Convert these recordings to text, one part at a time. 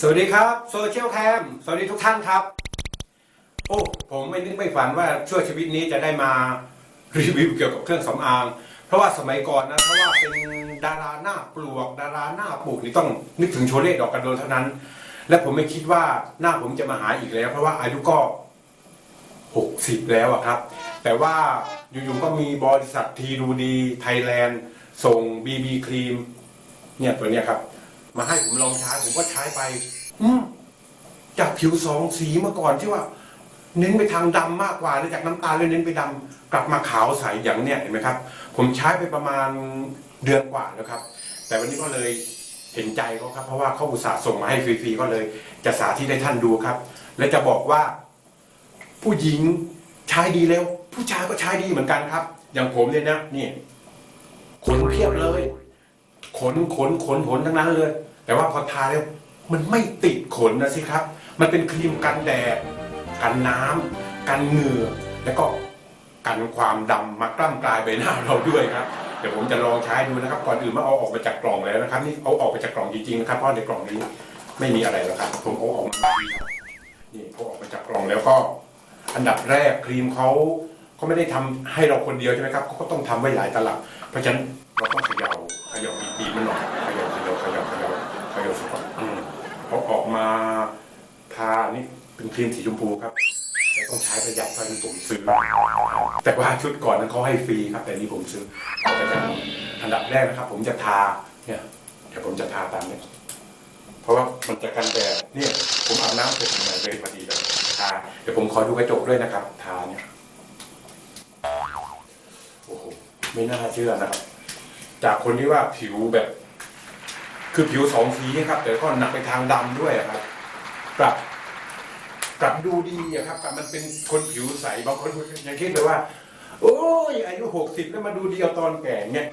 สวัสดีครับโซเชียลแคมสวัสดีทุกท่านครับ โอ้ผมไม่นึกไม่ฝันว่าช่วงชีวิตนี้จะได้มารีวิวเกี่ยวกับเครื่องสำอาง เพราะว่าสมัยก่อนนะเพราะว่าเป็นดาราหน้าปลวก ดาราหน้าปลูกนี่ต้องนึกถึงโชเล่ดอกกระโดนเท่านั้น และผมไม่คิดว่าหน้าผมจะมาหาอีกแล้ว เพราะว่าอายุก็ 60 แล้วอะครับ แต่ว่าอยู่ๆก็มีบริษัททีดูดีไทยแลนด์ส่งบีบีครีมเนี่ยตัวเนี้ยครับ มาให้ผมลองใช้ผมก็ใช้ไป อืจากผิวสองสีเมื่อก่อนที่ว่า เน้นไปทางดำมากกว่าแล้วจากน้ำตาลเลยเน้นไปดำกลับมาขาวใสอย่างเนี้ยเห็นไหมครับ ผมใช้ไปประมาณเดือนกว่าแล้วครับ แต่วันนี้ก็เลยเห็นใจเขาครับ เพราะว่าเขาอุตส่าห์ส่งมาให้ฟรีๆก็เลย จะสาธิตให้ท่านดูครับ และจะบอกว่า ผู้หญิงใช้ดีแล้ว ผู้ชายก็ใช้ดีเหมือนกันครับ อย่างผมเนี่ยนะนี่ขนเพียบเลย ขนขนขนขนทั้งนั้นเลย แต่ว่าพอทาแล้วมันไม่ติดขนนะสิครับ มันเป็นครีมกันแดด กันน้ำกันเหงื่อ แล้วก็กันความดำมากล้ำกลายใบหน้าเราด้วยครับเดี๋ยวผมจะลองใช้ดูนะครับ ก่อนอื่นมื่อเอาออกมาจากกล่องแล้วนะครับ นี่เอาออกไปจากกล่องจริงๆนะครับเพราะในกล่องนี้ไม่มีอะไรหรอกครับ ผมเอาออกมานี่เอาออกมาจากกล่องแล้วก็ อันดับแรกครีมเขาเขาไม่ได้ทำให้เราคนเดียวใช่ไหมครับเขาก็ต้องทำไว้หลายตลับ เพราะฉะนั้นเราต้องเขย่าเขย่าดีๆมันหน่อยเขย่าเขย่าเขย่าเขย่าเขย่าสักก่อนอืมพอออกมาทานี่ ทีมสีชมพูครับแต่ต้องใช้ประหยัดเพราะฉะนั้นผมซื้อ แต่ว่าชุดก่อนนั้นเขาให้ฟรีครับ แต่นี่ผมซื้อเอาไปจากอันดับแรกนะครับ ผมจะทาเนี่ยเดี๋ยวผมจะทาตามเนี้เพราะว่ามันจะกันแดดเนี่ย ผมอาบน้ำเสร็จใหม่เลยพอดีเลยทาเดี๋ยวผมขอดูกระจกด้วยนะครับ ทาเนี่ยโอ้โหไม่น่าเชื่อนะครับ จากคนที่ว่าผิวแบบ คือผิวสองสีครับ แต่ก็หนักไปทางดำด้วยครับกลับ กลับดูดีอะครับกลับมันเป็นคนผิวใสบางคนยังคิดเลยว่า โอ้ยอายุหกสิบแล้วมาดูดีเอาตอนแก่เนี่ย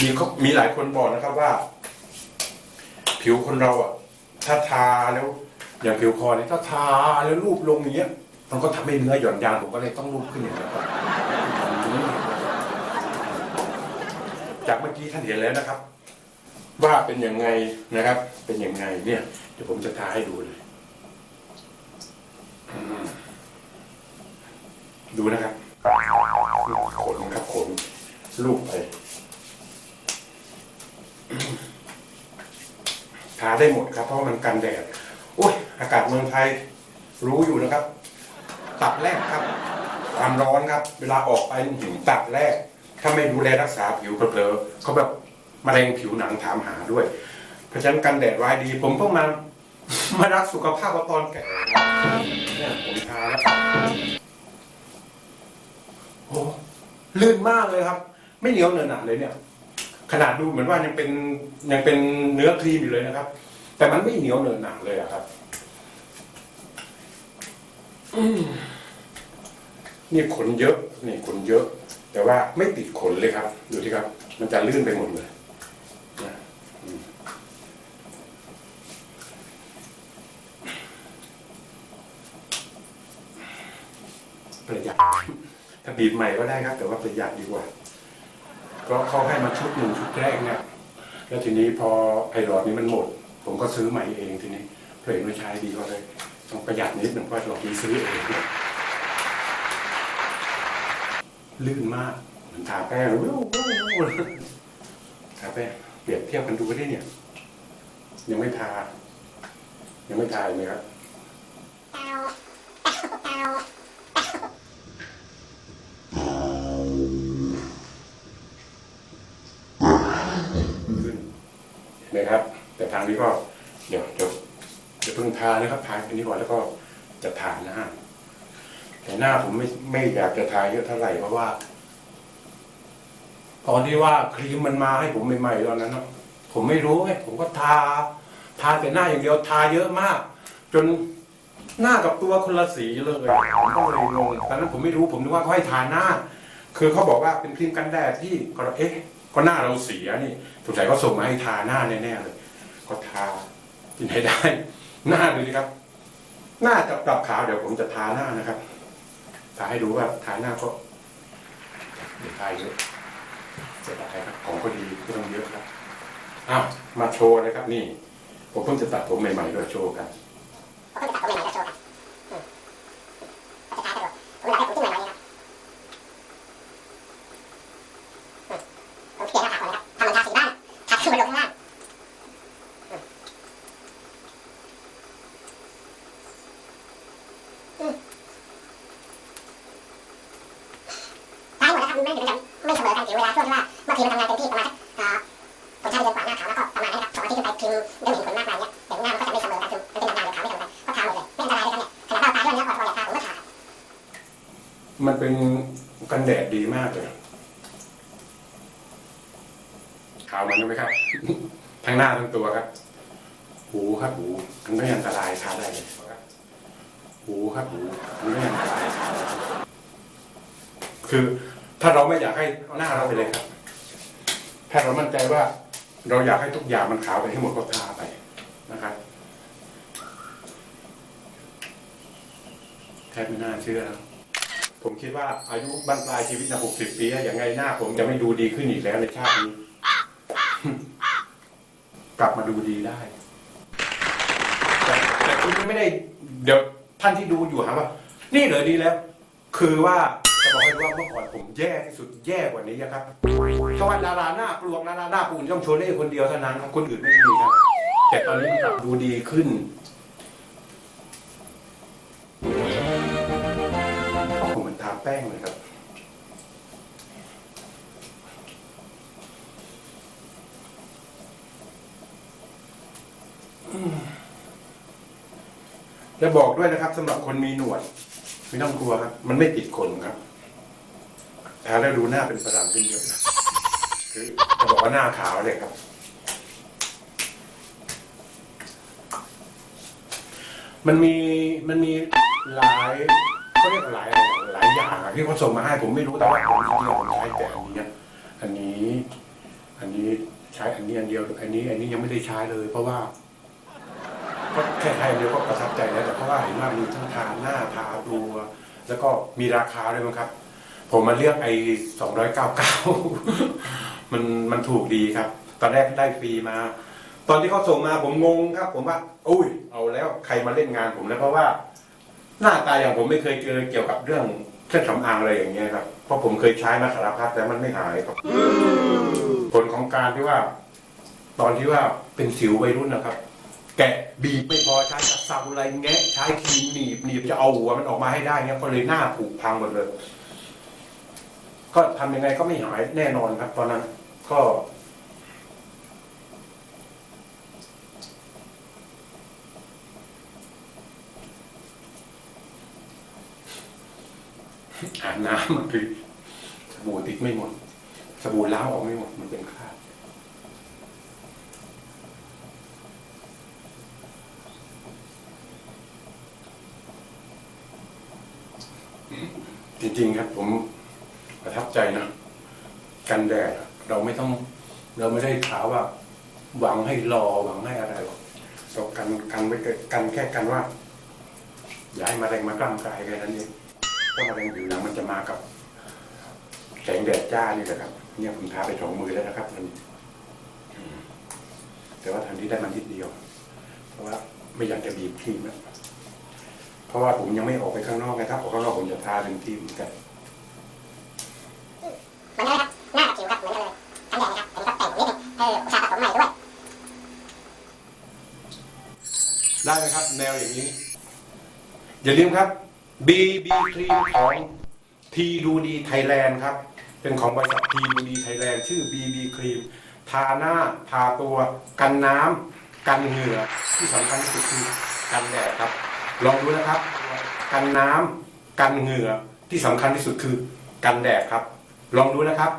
มีเขามีหลายคนบอกนะครับว่า ผิวคนเราอะ ถ้าทาแล้วอย่างผิวคอเนี่ยถ้าทาแล้วรูปลงอย่างเงี้ยมันก็ทำให้เนื้อหย่อนยานผมก็เลยต้องรูปขึ้นอย่างนี้ยครับจากเมื่อกี้ท่านเห็นแล้วนะครับ ว่าเป็นยังไงนะครับ เป็นยังไงเนี่ยเดี๋ยวผมจะทาให้ดูเลย ดูนะครับขนครับขนลูกไปทาได้หมดครับเพราะมันกันแดดโอ้ยอากาศเมืองไทยรู้อยู่นะครับ ตับแรกครับความร้อนครับ เวลาออกไปหิวตับแรก ถ้าไม่ดูแลรักษาผิวเผลอเขาแบบ มะเร็งผิวหนังถามหาด้วย เพราะฉะนั้นกันแดดไว้ดี ผมต้องมามารักสุขภาพเอาตอนแก่เนี่ยผมทาแล้วโอ้ลื่นมากเลยครับ ไม่เหนียวเหนอะหนะเลยเนี่ย ขนาดดูเหมือนว่ายังเป็นยังเป็นเนื้อครีมอยู่เลยนะครับ แต่มันไม่เหนียวเหนอะหนะเลยอะครับนี่ขนเยอะ นี่ขนเยอะ แต่ว่าไม่ติดขนเลยครับ ดูที่ครับ มันจะลื่นไปหมดเลยนะอืม ประหยัดถ้าบีบใหม่ก็ได้ครับ แต่ว่าประหยัดดีกว่า ก็เขาให้มาชุดหนึ่งชุดแรกเนี่ยแล้วทีนี้พอไอหลอดนี้มันหมด ผมก็ซื้อใหม่เองทีนี้เพราะเห็นว่ใช้ดีก็เลยต้องประหยัดนิดหนึ่งเพราะหลอดนี้ซื้อเองลื่นมากเหมือนทาแป้งวิววิววิวทาแป้งเปรียบเทียบกันดูก็ได้เนี่ย ยังไม่ทา ยังไม่ทาอีกไหมครับ ขึ้นเห็นไหมครับ แต่ทาง นี้ก็เดี๋ยวเดี๋ยวจะเพิ่งทานะครับทาอันนี้ก่อนแล้วก็จะทาหน้าแต่หน้าผมไม่ไม่อยากจะทาเยอะเท่าไหร่เพราะว่า ตอนที่ว่าครีมมันมาให้ผมใหม่ๆตอนนั้นเนะผมไม่รู้ไงผมก็ทา ทาแต่หน้าอย่างเดียวทาเยอะมาก จนหน้ากับตัวคนละสีเลยผมก็เลยงงตอนนั้นผมไม่รู้ผมนึกว่าเขาให้ทาหน้า คือเขาบอกว่าเป็นครีมกันแดดที่ก็เอ๊ะก็หน้าเราเสียนี่สงสัยเขาส่งมาให้ทาหน้าแน่ๆเลย ก็ทาที่ไหนได้ หน้าดูสิครับ หน้าจับกลับขาวเดี๋ยวผมจะทาหน้านะครับทาให้ดูว่าทาหน้าก็เดี๋ยวทาเยอะเสียดายครับของก็ดีไม่ต้องเยอะครับอ้าวมาโชว์เลยครับ นี่ ผมเพิ่งจะตัดผมใหม่ๆด้วยโชว์กัน เขาก็จะตัดผมใหม่ๆจะโชว์กันอืมก็จะท้ายสะดวกผมอยากให้ผมขึ้นใหม่ๆนะครับอืมผมเปลี่ยนหน้าผากก่อนนะครับทำมันทาสีบ้านทาขึ้นมาลงข้างล่างอืมอืมท้ายหมดนะครับ ไม่เดี๋ยวจะไม่เสมอกันถึงเวลาช่วงที่ว่าบางทีมันทำงานเต็มที่ประมาณสักผมใช้เดือนกว่าหน้าขาวแล้วก็ประมาณนี้ครับสองอาทิตย์ขึ้นไปพิมพ์เริ่มเห็นผลมากมายเนี่ยเดี๋ยวหน้ามันก็จะไม่เสมอกันคือมันเป็นหน้าเดียวขาวไม่เสมอกันก็ทาหมดเลยไม่อันตรายเลยครับเนี่ยขนาดเราตาที่วันนี้ออดทอยากทาผมก็ทาดมันเป็นกันแดดดีมากเลยขาวมันรู้ไหมครับทั้งหน้าทั้งตัวครับ หูครับหูมันไม่อันตรายทาได้เลยครับหูครับหูมันไม่อันตรายคือ ถ้าเราไม่อยากให้หน้าเราไปเลยครับ ถ้าเรามั่นใจว่า เราอยากให้ทุกอย่างมันขาวไปให้หมดก็ทาไปนะครับแทบไม่น่าเชื่อแล้วผมคิดว่าอายุบรรปลายชีวิตนะหกสิบปีอะอย่างไงหน้า ผมจะไม่ดูดีขึ้นอีกแล้วในชาตินี้ กลับมาดูดีได้ แต่แต่คุณไม่ได้ เดี๋ยวท่านที่ดูอยู่หาว่า นี่เหรอดีแล้ว คือว่า จะบอให้ว่าเมื่อก่อนผมแย่ที่สุดแย่กว่านี้นะครับเพราวดาราหน้ากลวงดาราหน้าปูนต้องโชว์เล่คนเดียวเท่านั้นครับคนอื่นไม่มีครับ แต่ตอนนี้มันกลับดูดีขึ้นผมเหมือนทาแป้งเลยครับจะบอกด้วยนะครับสำหรับคนมีหนวด ไม่ต้องกลัวครับ มันไม่ติดขนครับ ทาแล้วดูหน้าเป็นฝรั่งขึ้นเยอะนะคือจะบอกว่าหน้าขาวเลยครับ มันมีมันมีหลายเขาเรียกหลายหลายอย่างอะที่เขาส่งมาให้ผมไม่รู้แต่ว่าผมจริงๆผมใช้แต่อันนี้อันนี้อันนี้ใช้อันนี้อันเดียว อันนี้ อันนี้ยังไม่ได้ใช้เลย เพราะว่าก็แค่ใช้เดียวก็ประทับใจแล้วแต่เพราะว่าเห็นว่ามีทั้งทาหน้าทาตัว แล้วก็มีราคาด้วยมั้งครับ ผมมาเลือกไอ้สองร้อยเก้าเก้ามันมันถูกดีครับ ตอนแรกได้ฟรีมา ตอนที่เขาส่งมาผมงงครับ ผมว่าอุ้ย เอาแล้วใครมาเล่นงานผมแล้วเพราะว่า หน้าตาอย่างผมไม่เคยเจอเกี่ยวกับเรื่องเครื่องสำอางอะไรอย่างเงี้ยครับ เพราะผมเคยใช้มาสารพัดแต่มันไม่หายครับผลของการที่ว่า ตอนที่ว่าเป็นสิววัยรุ่นนะครับ แกะบีบไม่พอใช้กระสับอะไรแงะใช้ครีมหนีบหนีบจะเอาหัวมันออกมาให้ได้เนี่ยก็เลยหน้าผุพังหมดเลย ก็ทำยังไงก็ไม่หายแน่นอนครับ ตอนนั้นก็อาบน้ำมันคือสบู่ติดไม่หมดสบู่ล้างออกไม่หมดมันเป็นคราบจริงๆครับผม ทับใจนะกันแดดเราไม่ต้อง เราไม่ได้ถามว่า หวังให้รอหวังให้อะไรหรอกเรากันกันไว้กันแค่กันว่า อย่าให้มะเร็งมากล้ำกายแค่นั้นเองเพราะมะเร็งผิวหนังมันจะมากับ แสงแดดจ้านี่แหละครับ เนี่ยผมทาไปสองมือแล้วนะครับมันแต่ว่าทันที่ได้มันนิดเดียว เพราะว่าไม่อยากจะบีบทีมนะเพราะว่าผมยังไม่ออกไปข้างนอกนะครับออกข้างนอกผมจะทาเป็นทีมอนกัน เหมือนกันเลยครับ หน้ากับผิวครับเหมือนกันเลยทั้งแดงนะครับอันนี้ก็แต่งผมนิดนึงเอออุตส่าห์ตัดผมใหม่ด้วย ได้ไหมครับ แนวอย่างนี้ อย่าลืมครับ BB ครีมของทีดูดีไทยแลนด์ครับ เป็นของบริษัททีดูดีไทยแลนด์ชื่อ BB ครีมทาหน้าทาตัวกันน้ำกันเหงื่อที่สำคัญที่สุดคือกันแดดครับ ลองดูนะครับ กันน้ำกันเหงื่อที่สำคัญที่สุดคือกันแดดครับ ลองดูนะครับ